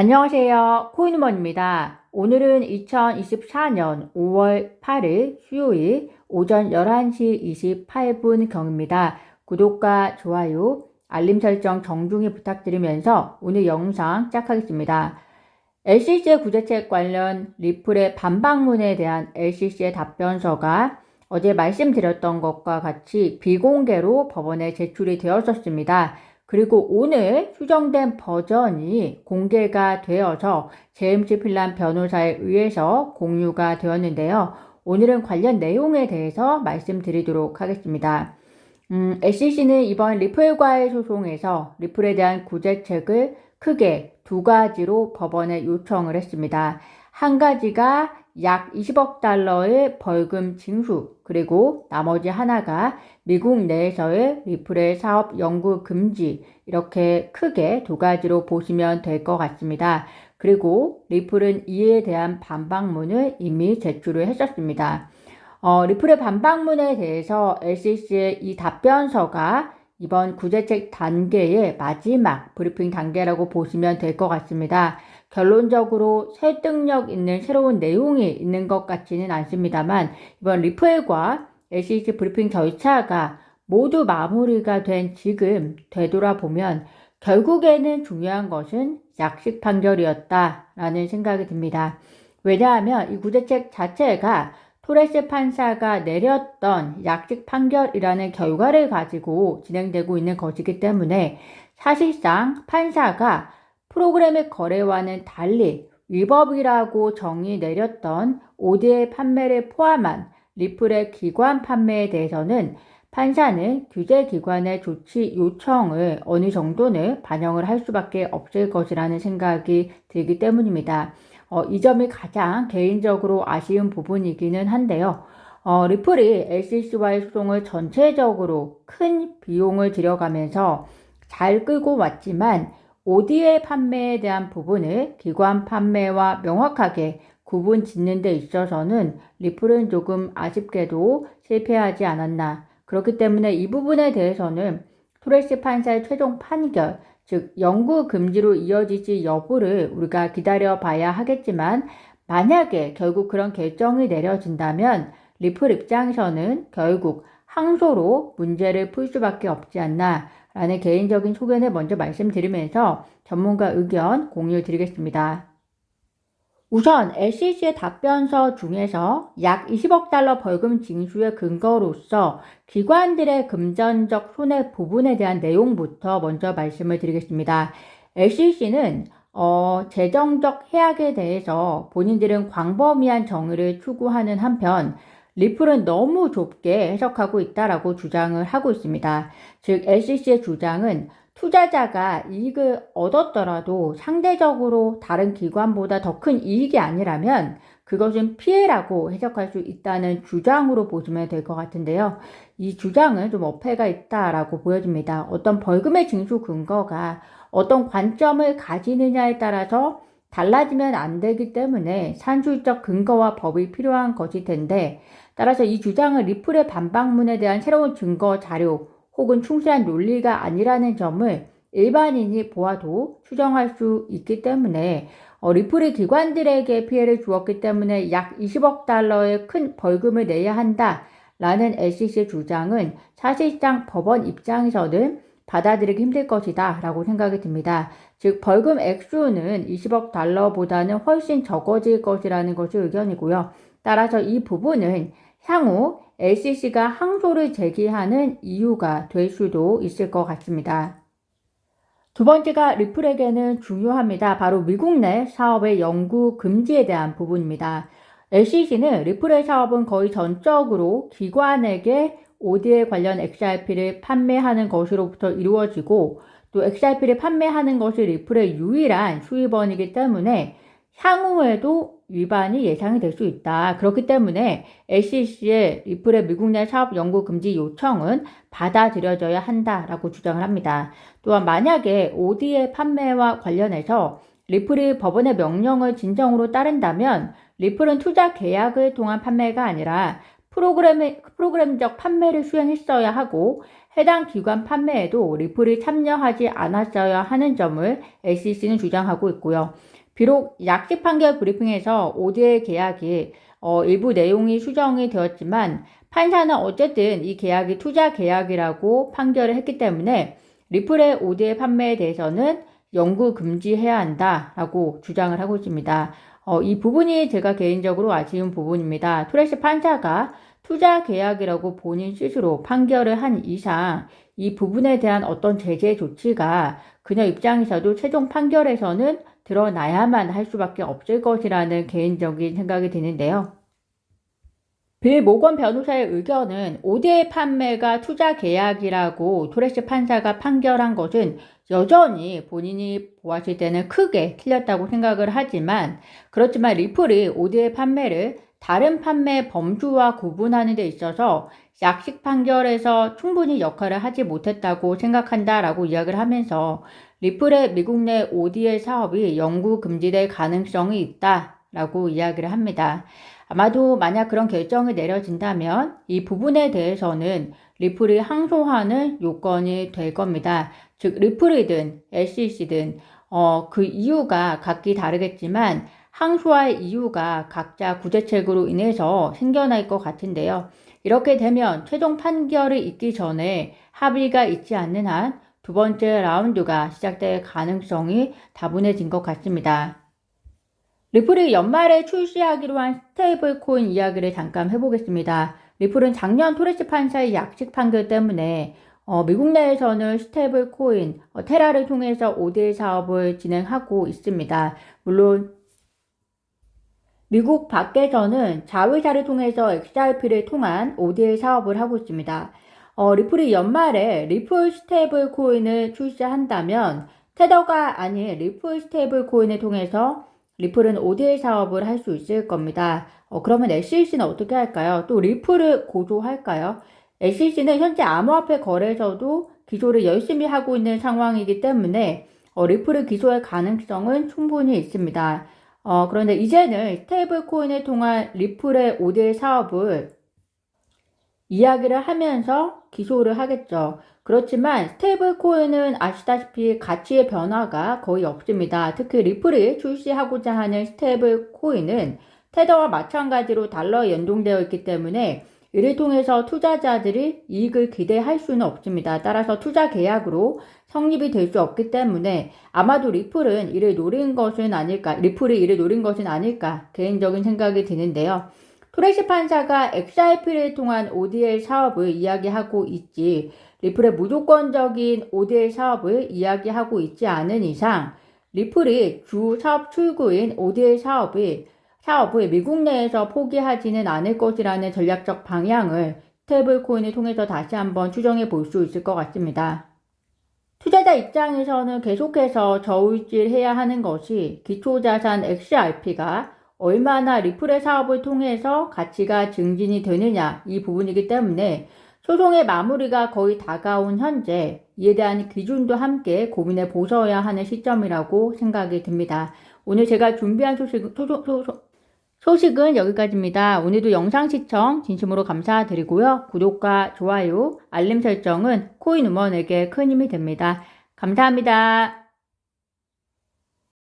안녕하세요. 코인우먼입니다. 오늘은 2024년 5월 8일 수요일 오전 11시 28분 경입니다. 구독과 좋아요, 알림 설정 정중히 부탁드리면서 오늘 영상 시작하겠습니다. LCC의 구제책 관련 리플의 반박문에 대한 LCC의 답변서가 어제 말씀드렸던 것과 같이 비공개로 법원에 제출이 되었었습니다. 그리고 오늘 수정된 버전이 공개가 되어서 제임스 필란 변호사에 의해서 공유가 되었는데요. 오늘은 관련 내용에 대해서 말씀드리도록 하겠습니다. 음, SCC는 이번 리플과의 소송에서 리플에 대한 구제책을 크게 두 가지로 법원에 요청을 했습니다. 한 가지가 약 20억 달러의 벌금 징수, 그리고 나머지 하나가 미국 내에서의 리플의 사업 연구 금지, 이렇게 크게 두 가지로 보시면 될 것 같습니다. 그리고 리플은 이에 대한 반박문을 이미 제출을 했었습니다. 어, 리플의 반박문에 대해서 LCC의 이 답변서가 이번 구제책 단계의 마지막 브리핑 단계라고 보시면 될 것 같습니다. 결론적으로 설득력 있는 새로운 내용이 있는 것 같지는 않습니다만 이번 리플과 LCC 브리핑 절차가 모두 마무리가 된 지금 되돌아보면 결국에는 중요한 것은 약식 판결이었다라는 생각이 듭니다. 왜냐하면 이 구제책 자체가 토레스 판사가 내렸던 약식 판결이라는 결과를 가지고 진행되고 있는 것이기 때문에 사실상 판사가 프로그램의 거래와는 달리 위법이라고 정의 내렸던 오드의 판매를 포함한 리플의 기관 판매에 대해서는 판사는 규제기관의 조치 요청을 어느 정도는 반영을 할 수밖에 없을 것이라는 생각이 들기 때문입니다. 어, 이 점이 가장 개인적으로 아쉬운 부분이기는 한데요. 어, 리플이 LCC와의 소송을 전체적으로 큰 비용을 들여가면서 잘 끌고 왔지만 오디의 판매에 대한 부분을 기관 판매와 명확하게 구분 짓는 데 있어서는 리플은 조금 아쉽게도 실패하지 않았나. 그렇기 때문에 이 부분에 대해서는 토레스 판사의 최종 판결, 즉 영구 금지로 이어지지 여부를 우리가 기다려 봐야 하겠지만 만약에 결국 그런 결정이 내려진다면 리플 입장에서는 결국 항소로 문제를 풀 수밖에 없지 않나 라는 개인적인 소견을 먼저 말씀드리면서 전문가 의견 공유 드리겠습니다. 우선 LCC의 답변서 중에서 약 20억 달러 벌금 징수의 근거로서 기관들의 금전적 손해 부분에 대한 내용부터 먼저 말씀을 드리겠습니다. LCC는 어, 재정적 해악에 대해서 본인들은 광범위한 정의를 추구하는 한편 리플은 너무 좁게 해석하고 있다라고 주장을 하고 있습니다. 즉 LCC의 주장은 투자자가 이익을 얻었더라도 상대적으로 다른 기관보다 더 큰 이익이 아니라면 그것은 피해라고 해석할 수 있다는 주장으로 보시면 될 것 같은데요. 이 주장은 좀 어폐가 있다라고 보여집니다. 어떤 벌금의 징수 근거가 어떤 관점을 가지느냐에 따라서 달라지면 안 되기 때문에 산술적 근거와 법이 필요한 것일 텐데 따라서 이 주장은 리플의 반박문에 대한 새로운 증거 자료 혹은 충실한 논리가 아니라는 점을 일반인이 보아도 추정할 수 있기 때문에 어, 리플이 기관들에게 피해를 주었기 때문에 약 20억 달러의 큰 벌금을 내야 한다라는 SEC의 주장은 사실상 법원 입장에서는 받아들이기 힘들 것이다 라고 생각이 듭니다. 즉 벌금 액수는 20억 달러보다는 훨씬 적어질 것이라는 것이 의견이고요. 따라서 이 부분은 향후 LCC가 항소를 제기하는 이유가 될 수도 있을 것 같습니다. 두 번째가 리플에게는 중요합니다. 바로 미국 내 사업의 연구 금지에 대한 부분입니다. LCC는 리플의 사업은 거의 전적으로 기관에게 OD에 관련 XRP를 판매하는 것으로부터 이루어지고 또 XRP를 판매하는 것이 리플의 유일한 수입원이기 때문에 향후에도 위반이 예상이 될 수 있다. 그렇기 때문에 SEC의 리플의 미국 내 사업 연구 금지 요청은 받아들여져야 한다라고 주장을 합니다. 또한 만약에 OD의 판매와 관련해서 리플이 법원의 명령을 진정으로 따른다면 리플은 투자 계약을 통한 판매가 아니라 프로그램의, 프로그램적 판매를 수행했어야 하고 해당 기관 판매에도 리플이 참여하지 않았어야 하는 점을 SEC는 주장하고 있고요. 비록 약식 판결 브리핑에서 5대 계약이 어, 일부 내용이 수정이 되었지만 판사는 어쨌든 이 계약이 투자 계약이라고 판결을 했기 때문에 리플의 5대 판매에 대해서는 영구 금지해야 한다라고 주장을 하고 있습니다. 어, 이 부분이 제가 개인적으로 아쉬운 부분입니다. 투레시 판사가 투자 계약이라고 본인 스스로 판결을 한 이상 이 부분에 대한 어떤 제재 조치가 그녀 입장에서도 최종 판결에서는 드러나야만 할 수밖에 없을 것이라는 개인적인 생각이 드는데요. 빌 모건 변호사의 의견은 5대 판매가 투자 계약이라고 토레스 판사가 판결한 것은 여전히 본인이 보았을 때는 크게 틀렸다고 생각을 하지만 그렇지만 리플이 5대 판매를 다른 판매 범주와 구분하는 데 있어서 약식 판결에서 충분히 역할을 하지 못했다고 생각한다 라고 이야기를 하면서 리플의 미국 내 ODL 사업이 영구 금지될 가능성이 있다 라고 이야기를 합니다. 아마도 만약 그런 결정이 내려진다면 이 부분에 대해서는 리플이 항소하는 요건이 될 겁니다. 즉 리플이든 SEC든 어, 그 이유가 각기 다르겠지만 항소할 이유가 각자 구제책으로 인해서 생겨날 것 같은데요. 이렇게 되면 최종 판결이 있기 전에 합의가 있지 않는 한 두 번째 라운드가 시작될 가능성이 다분해진 것 같습니다. 리플이 연말에 출시하기로 한 스테이블 코인 이야기를 잠깐 해보겠습니다. 리플은 작년 토레스 판사의 약식 판결 때문에 어, 미국 내에서는 스테이블 코인 어, 테라를 통해서 5대 사업을 진행하고 있습니다. 물론 미국 밖에서는 자회사를 통해서 XRP를 통한 ODA 사업을 하고 있습니다. 어, 리플이 연말에 리플 스테이블 코인을 출시한다면 테더가 아닌 리플 스테이블 코인을 통해서 리플은 ODA 사업을 할 수 있을 겁니다. 어, 그러면 SEC는 어떻게 할까요? 또 리플을 고소할까요? SEC는 현재 암호화폐 거래에서도 기소를 열심히 하고 있는 상황이기 때문에 어, 리플을 기소할 가능성은 충분히 있습니다. 어, 그런데 이제는 스테이블 코인을 통한 리플의 5대 사업을 이야기를 하면서 기소를 하겠죠. 그렇지만 스테이블 코인은 아시다시피 가치의 변화가 거의 없습니다. 특히 리플이 출시하고자 하는 스테이블 코인은 테더와 마찬가지로 달러에 연동되어 있기 때문에 이를 통해서 투자자들이 이익을 기대할 수는 없습니다. 따라서 투자 계약으로 성립이 될 수 없기 때문에 아마도 리플은 이를 노린 것은 아닐까, 리플이 이를 노린 것은 아닐까 개인적인 생각이 드는데요. 토레시 판사가 XRP를 통한 ODL 사업을 이야기하고 있지 리플의 무조건적인 ODL 사업을 이야기하고 있지 않은 이상 리플이 주 사업 출구인 ODL 사업이 사업을 미국 내에서 포기하지는 않을 것이라는 전략적 방향을 스테이블 코인을 통해서 다시 한번 추정해 볼 수 있을 것 같습니다. 투자자 입장에서는 계속해서 저울질해야 하는 것이 기초자산 XRP가 얼마나 리플의 사업을 통해서 가치가 증진이 되느냐 이 부분이기 때문에 소송의 마무리가 거의 다가온 현재 이에 대한 기준도 함께 고민해 보셔야 하는 시점이라고 생각이 듭니다. 오늘 제가 준비한 소식, 소소, 소소, 소식은 여기까지입니다. 오늘도 영상 시청 진심으로 감사드리고요. 구독과 좋아요, 알림 설정은 코인 우먼에게 큰 힘이 됩니다. 감사합니다.